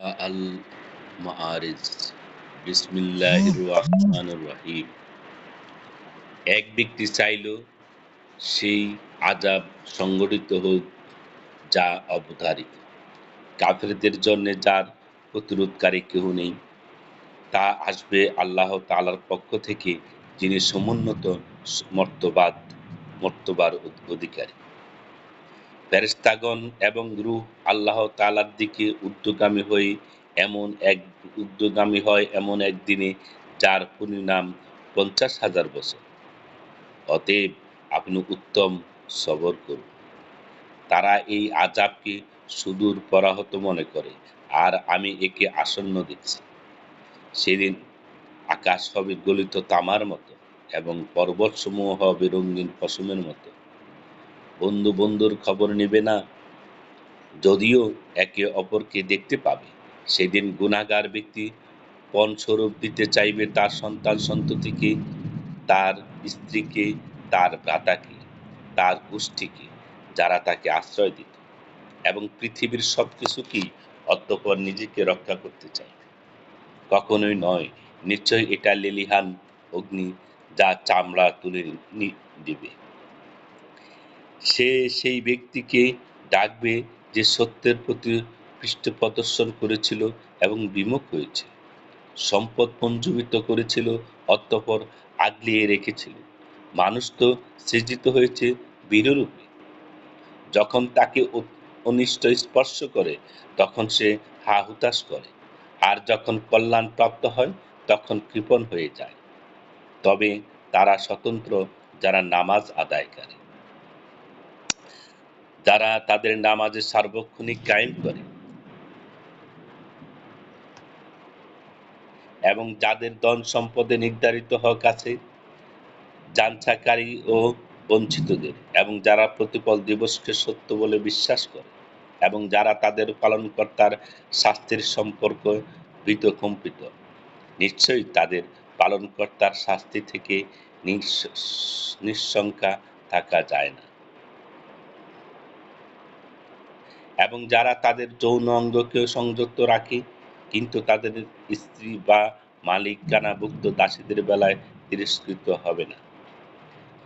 এক ব্যক্তি চাইল সেই আজাব সংগঠিত হোক, যা অবধারিত। কাফেরদের জন্য যার প্রতিরোধকারী কেউ নেই, তা আসবে আল্লাহ তালার পক্ষ থেকে, যিনি সমুন্নত মর্তবাদ, মর্তবার অধিকারী। ফেরেশতাগণ এবং রুহ আল্লাহ তালার দিকে ঊর্ধ্বগামী হয়ে এমন এক উদ্যোগামী হয় এমন একদিনে যার পরিণাম পঞ্চাশ হাজার বছর। অতএব আপনি উত্তম সবর করুন। তারা এই আজাবকে সুদূর পরাহত মনে করে, আর আমি একে আসন্ন দেখছি। সেদিন আকাশ হবে গলিত তামার মতো এবং পর্বতসমূহ হবে রঙিন পশমের মতো। বন্ধু বন্ধুর খবর নেবে না। যদিও একে অপরকে দেখতে পাবে। সেদিন গুণাগার ব্যক্তি পণস্বরূপ দিতে চাইবে তার সন্তান সন্ততিকে, তার স্ত্রীকে, তার ভ্রাতাকে, তার গোষ্ঠীকে, যারা তাকে আশ্রয় দিত। এবং পৃথিবীর সব কিছুকেই অতঃপর নিজেকে রক্ষা করতে চাই কখনোই নয়। নিশ্চয়ই এটা লেলিহান অগ্নি যা চামড়া তুলে দিবে। সে সেই ব্যক্তিকে ডাকবে যে সত্যের প্রতি পৃষ্ঠপ্রদর্শন করেছিল এবং বিমুখ হয়েছে। সম্পদ পঞ্জীবিত করেছিল, অতঃপর আগলিয়ে রেখেছিল। মানুষ তো সৃজিত হয়েছে বীররূপে যখন তাকে অনিষ্ট স্পর্শ করে, তখন সে হা হুতাশ করে। আর যখন কল্যাণ প্রাপ্ত হয়, তখন কৃপণ হয়ে যায়। তবে তারা স্বতন্ত্র, যারা নামাজ আদায়কারী। যারা তাদের নামাজে সার্বক্ষণিক কায়েম করে এবং যাদের ধন সম্পদে নির্ধারিত হক আছে, যাঞ্ছাকারী ও বঞ্চিতদের এবং যারা প্রতিপল দিবসকে সত্য বলে বিশ্বাস করে এবং যারা তাদের পালনকর্তার শাস্তির সম্পর্ক কম্পিত নিশ্চয়ই তাদের পালনকর্তার শাস্তি থেকে নিঃশঙ্কা থাকা যায় না। এবং যারা তাদের যৌন অঙ্গকেও সংযুক্ত রাখে, কিন্তু তাদের স্ত্রী বা মালিকানাভুক্ত দাসীদের বেলায় তিরস্কৃত হবে না।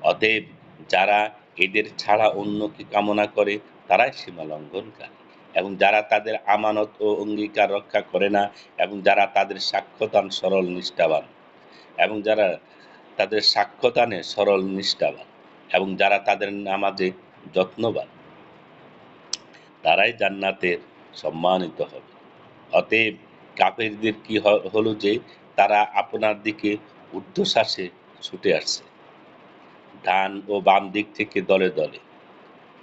অতএব যারা এদের ছাড়া অন্যকে কামনা করে, তারাই সীমা লঙ্ঘনকারী। এবং যারা তাদের আমানত ও অঙ্গীকার রক্ষা করে না, এবং যারা তাদের সাক্ষ্যদান সরল নিষ্ঠাবান, এবং যারা তাদের সাক্ষ্যদানে সরল নিষ্ঠাবান, এবং যারা তাদের নামাজে যত্নবান তারাই জান্নাতের সম্মানিত হবে। অতএব কাফেরদের কি হলো যে তারা আপনার দিকে ঊর্ধ্বশ্বাসে ছুটে আসছে। ডান ও বাম দিক থেকে দলে দলে।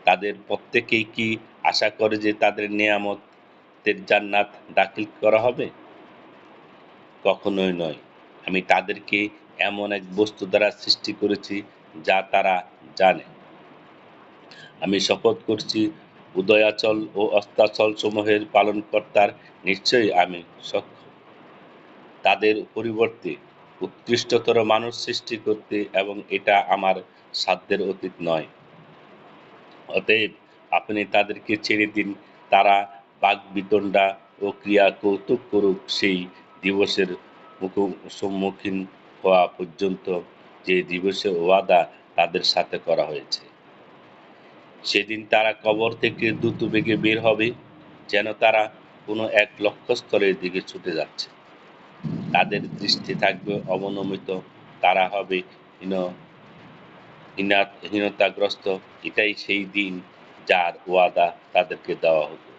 তাদের প্রত্যেকেই কি আশা করে যে তাদের নিয়ামতের জান্নাত দাখিল করা হবে? কখনোই নয়। আমি তাদেরকে এমন এক বস্তু দ্বারা সৃষ্টি করেছি যা তারা জানে। আমি শপথ করছি উদয়াচল ও অস্তাচল সমূহের পালনকর্তার নিশ্চয়ই আমি সক্ষম তাদের পরিবর্তে উৎকৃষ্টতর মানুষ সৃষ্টি করতে এবং এটা আমার সাধ্যের অতীত নয়। অতএব আপনি তাদেরকে ছেড়ে দিন, তারা বাঘ বিতণ্ডা ও ক্রিয়া কৌতুক করুক সেই দিবসের মুখ, সম্মুখীন হওয়া পর্যন্ত যে দিবসে ওয়াদা তাদের সাথে করা হয়েছে। সেদিন তারা কবর থেকে দ্রুত বেগে বের হবে, যেন তারা কোনো এক লক্ষ্যস্থলের দিকে ছুটে যাচ্ছে। তাদের দৃষ্টি থাকবে অবনমিত, তারা হবে হীন হীনতাগ্রস্ত। এটাই সেই দিন যার ওয়াদা তাদেরকে দেওয়া হতো।